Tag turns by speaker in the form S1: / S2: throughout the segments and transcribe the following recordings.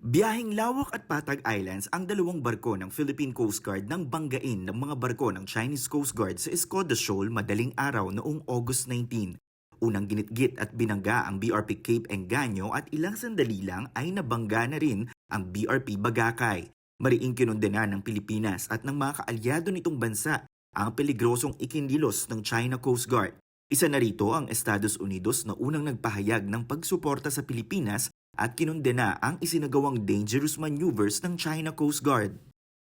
S1: Biyahing Lawak at Patag Islands ang dalawang barko ng Philippine Coast Guard nang banggain ng mga barko ng Chinese Coast Guard sa Escoda Shoal madaling araw noong August 19. Unang ginitgit at binangga ang BRP Cape Engaño at ilang sandali lang ay nabangga na rin ang BRP Bagakay. Mariing kinundena ng Pilipinas at ng mga kaalyado nitong bansa ang peligrosong ikindilos ng China Coast Guard. Isa na rito ang Estados Unidos na unang nagpahayag ng pagsuporta sa Pilipinas at kinundena ang isinagawang dangerous maneuvers ng China Coast Guard.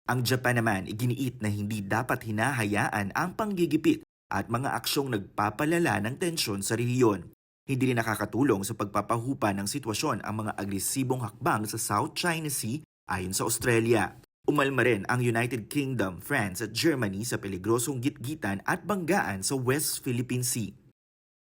S1: Ang Japan naman iginiit na hindi dapat hinahayaan ang panggigipit at mga aksyong nagpapalala ng tensyon sa rehiyon. Hindi rin nakakatulong sa pagpapahupa ng sitwasyon ang mga agresibong hakbang sa South China Sea ayon sa Australia. Umalma rin ang United Kingdom, France at Germany sa peligrosong gitgitan at banggaan sa West Philippine Sea.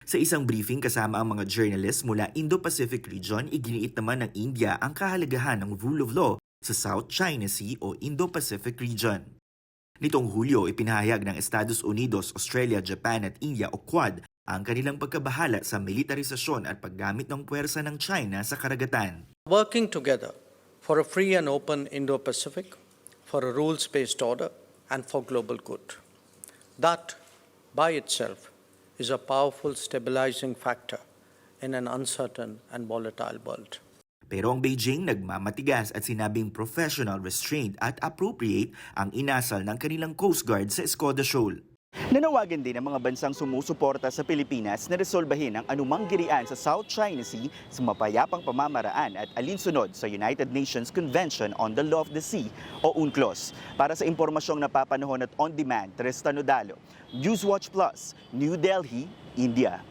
S1: Sa isang briefing kasama ang mga journalists mula Indo-Pacific region, iginiit naman ng India ang kahalagahan ng rule of law sa South China Sea o Indo-Pacific region. Nitong Hulyo, ipinahayag ng Estados Unidos, Australia, Japan at India o Quad ang kanilang pagkabahala sa militarisasyon at paggamit ng puwersa ng China sa karagatan.
S2: working together for a free and open Indo Pacific, for a rules based order, and for global good. That, by itself, is a powerful stabilizing factor in an uncertain and volatile world.
S1: Pero ang Beijing nagmamatigas at sinabing professional, restrained at appropriate ang inasal ng kanilang Coast Guard sa Escoda Shoal. Nanawagan din ang mga bansang sumusuporta sa Pilipinas na resolbahin ang anumang girian sa South China Sea sa mapayapang pamamaraan at alinsunod sa United Nations Convention on the Law of the Sea o UNCLOS. Para sa impormasyong napapanahon at on-demand, Tristan Odalo, Newswatch Plus, New Delhi, India.